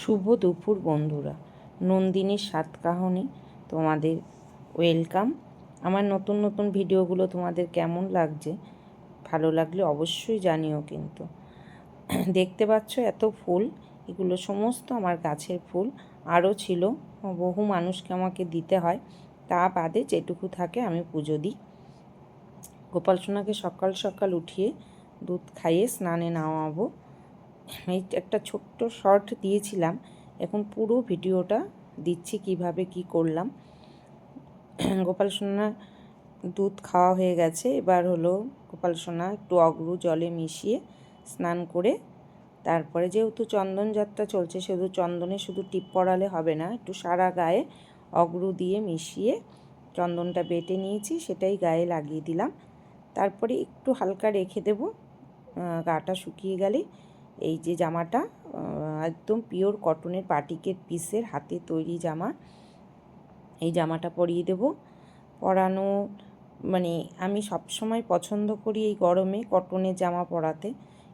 শুভ দুপুর বন্ধুরা। নন্দিনীর সাত কাহনি, তোমাদের ওয়েলকাম। আমার নতুন নতুন ভিডিওগুলো তোমাদের কেমন লাগছে, ভালো লাগলে অবশ্যই জানিও কিন্তু। দেখতে পাচ্ছ এত ফুল, এগুলো সমস্ত আমার গাছের ফুল। আরও ছিল, বহু মানুষকে আমাকে দিতে হয়। তা বাদে যেটুকু থাকে আমি পুজো দিই। গোপাল সোনাকে সকাল সকাল উঠিয়ে দুধ খাইয়ে স্নানে নামাবো। একটা ছোট্ট শর্ট দিয়েছিলাম। এখন পুরো ভিডিওটা দিচ্ছি কীভাবে কি করলাম। গোপাল সোনা দুধ খাওয়া হয়ে গেছে। এবার হলো গোপাল সোনা একটু অগ্রু জলে মিশিয়ে স্নান করে তারপরে যেহেতু চন্দন যাত্রা চলছে, শুধু চন্দনে শুধু টিপ পড়ালে হবে না, একটু সারা গায়ে অগ্রু দিয়ে মিশিয়ে চন্দনটা বেটে নিয়েছি, সেটাই গায়ে লাগিয়ে দিলাম। তারপরে একটু হালকা রেখে দেব গাটা শুকিয়ে গেলেই। এই যে জামাটা একদম পিওর কটনের পাটিকের পিসের হাতে তৈরি জামা। এই জামাটা পরিয়ে দেব। পরানো মানে আমি সব সময় পছন্দ করি এই গরমে কটনের জামা পরাতে।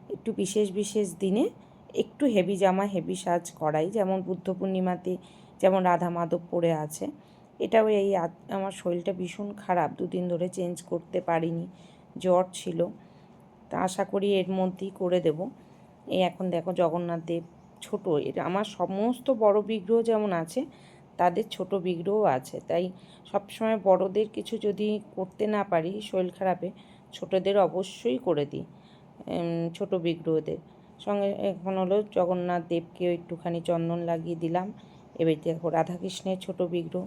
একটু বিশেষ বিশেষ দিনে একটু হেভি জামা হেভি সাজ করাই। যেমন বুদ্ধ পূর্ণিমাতে যেমন রাধা মাধব পরে আছে। এটাও এই আমার শরীরটা ভীষণ খারাপ। দুদিন ধরে চেঞ্জ করতে পারিনি। জ্বর ছিল। তা আশা করি এর মধ্যেই করে দেব। এই এখন দেখো জগন্নাথ দেব ছোটো, এটা আমার সমস্ত বড় বিগ্রহ যেমন আছে, তাদের ছোট বিগ্রহ আছে। তাই সবসময় বড়দের কিছু যদি করতে না পারি শরীর খারাপে, ছোটদের অবশ্যই করে দিই ছোট বিগ্রহদের। সঙ্গে এখন হলো জগন্নাথ দেবকেও একটুখানি চন্দন লাগিয়ে দিলাম। এবার দেখো রাধাকৃষ্ণের ছোট বিগ্রহ।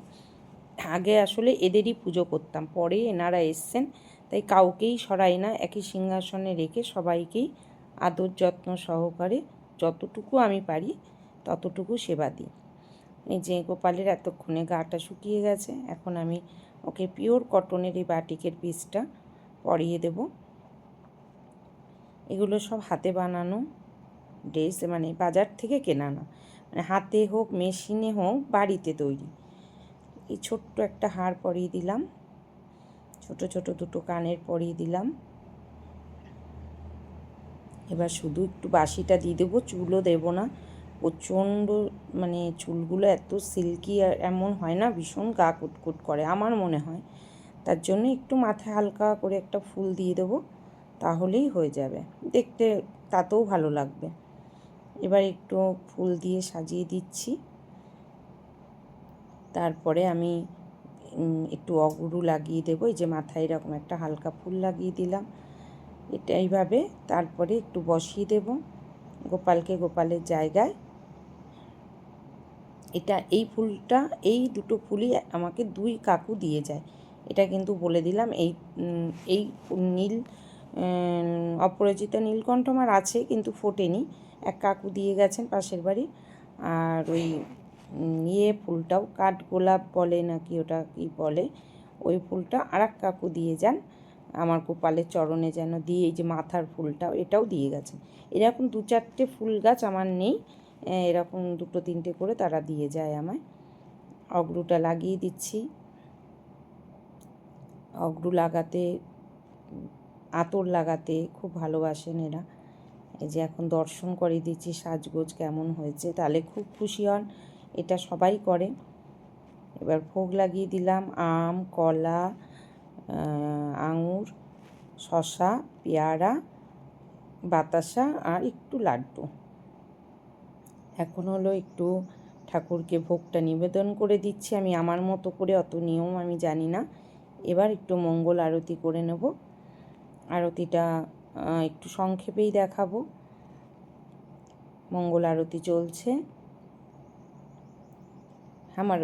আগে আসলে এদেরই পুজো করতাম, পরে এনারা এসছেন, তাই কাউকেই সরাই না, একই সিংহাসনে রেখে সবাইকেই আদর যত্ন সহকারে যতটুকু আমি পারি ততটুকু সেবা দিই। এই যে গোপালের এতক্ষণে গাটা শুকিয়ে গেছে, এখন আমি ওকে পিওর কটনের এই বাটিকের পিসটা পরিয়ে দেব। এগুলো সব হাতে বানানো ড্রেস মানে বাজার থেকে কেনা না মানে হাতে হোক মেশিনে হোক, বাড়িতে তৈরি। এই ছোট্ট একটা হার পরিয়ে দিলাম, ছোট ছোট দুটো কানের পরিয়ে দিলাম। এবার শুধু একটু বাসিটা দিয়ে দেবো, চুলও দেবো না। প্রচণ্ড মানে চুলগুলো এত সিল্কি এমন হয় না, ভীষণ গা কুটকুট করে আমার মনে হয়। তার জন্য একটু মাথায় হালকা করে একটা ফুল দিয়ে দেবো, তাহলেই হয়ে যাবে। দেখতে তাতেও ভালো লাগবে। এবার একটু ফুল দিয়ে সাজিয়ে দিচ্ছি। তারপরে আমি একটু অগুরু লাগিয়ে দেবো। এই যে মাথায় এরকম একটা হালকা ফুল লাগিয়ে দিলাম। এটা এইভাবে, তারপরে একটু বসিয়ে দেব গোপালকে গোপালের জায়গায়। এটা এই ফুলটা, এই দুটো ফুলই আমাকে দুই কাকু দিয়ে যায়। এটা কিন্তু বলে দিলাম, এই এই নীল অপরাজিতা নীলকণ্ঠ আমার আছে কিন্তু ফোটেনি। এক কাকু দিয়ে গেছেন পাশের বাড়ি। আর ওই ইয়ে ফুলটাও কাঠ গোলাপ বলে নাকি ওটা কি বলে, ওই ফুলটা আর কাকু দিয়ে যান। আমার গোপালের চরণে যেন দিয়ে এই যে মাথার ফুলটাও, এটাও দিয়ে গেছেন। এরকম দু চারটে ফুল গাছ আমার নেই। এরকম দুটো তিনটে করে তারা দিয়ে যায় আমায়। অগ্রুটা লাগিয়ে দিচ্ছি। অগ্রু লাগাতে, আতর লাগাতে খুব ভালোবাসেন এরা। এই যে এখন দর্শন করে দিচ্ছি, সাজগোজ কেমন হয়েছে তাহলে খুব খুশি হন। এটা সবাই করে। এবার ভোগ লাগিয়ে দিলাম, আম, কলা আঙুর শশা পেয়ারা, বাতাসা আর একটু লাড্ডু। এখন হলো একটু ঠাকুরকে ভোগটা নিবেদন করে দিচ্ছি। আমি আমার মতো করে অত নিয়ম আমি জানি না। এবার একটু মঙ্গল আরতি করে নেব। আরতিটা একটু সংক্ষেপেই দেখাবো। মঙ্গল আরতি চলছে। আমার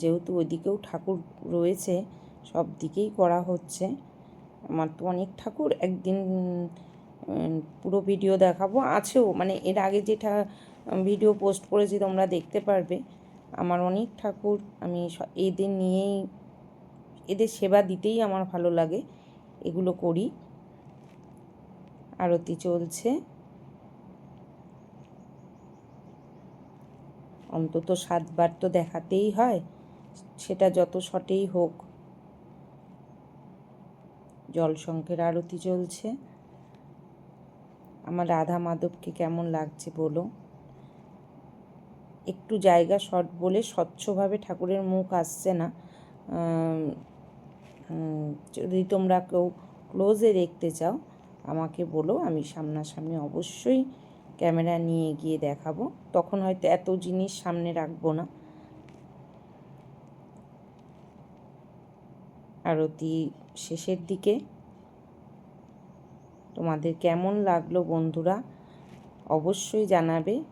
যেহেতু ওইদিকেও ঠাকুর রয়েছে সব দিকেই করা হচ্ছে। আমার তো অনেক ঠাকুর, একদিন পুরো ভিডিও দেখাবো। আছেও মানে এর আগে যেটা ভিডিও পোস্ট করেছি তোমরা দেখতে পারবে। আমার অনেক ঠাকুর, আমি এদের নিয়েই, এদের সেবা দিতেই আমার ভালো লাগে। এগুলো করি। আরতি চলছে। অন্তত সাতবার তো দেখাতেই হয়। সেটা যত শটেই হোক। জলশঙ্কের আরতি চলছে। আমার রাধা মাধবকে কেমন লাগছে বলো? একটু জায়গা শর্ট বলে স্বচ্ছভাবে ঠাকুরের মুখ আসছে না। যদি তোমরা কেউ ক্লোজে দেখতে চাও, আমাকে বলো, আমি সামনাসামনি অবশ্যই ক্যামেরা নিয়ে গিয়ে দেখাবো। তখন হয়তো এত জিনিস সামনে রাখব না। আরতি শেষের দিকে। তোমাদের কেমন লাগল বন্ধুরা? অবশ্যই জানাবে।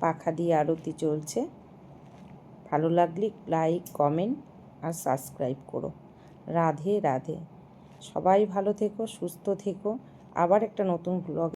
পাখা দিয়ে আরতি চলছে। ভালো লাগলে লাইক, কমেন্ট আর সাবস্ক্রাইব করো। রাধে রাধে। সবাই ভালো থেকো, সুস্থ থেকো। আবার একটা নতুন ব্লগ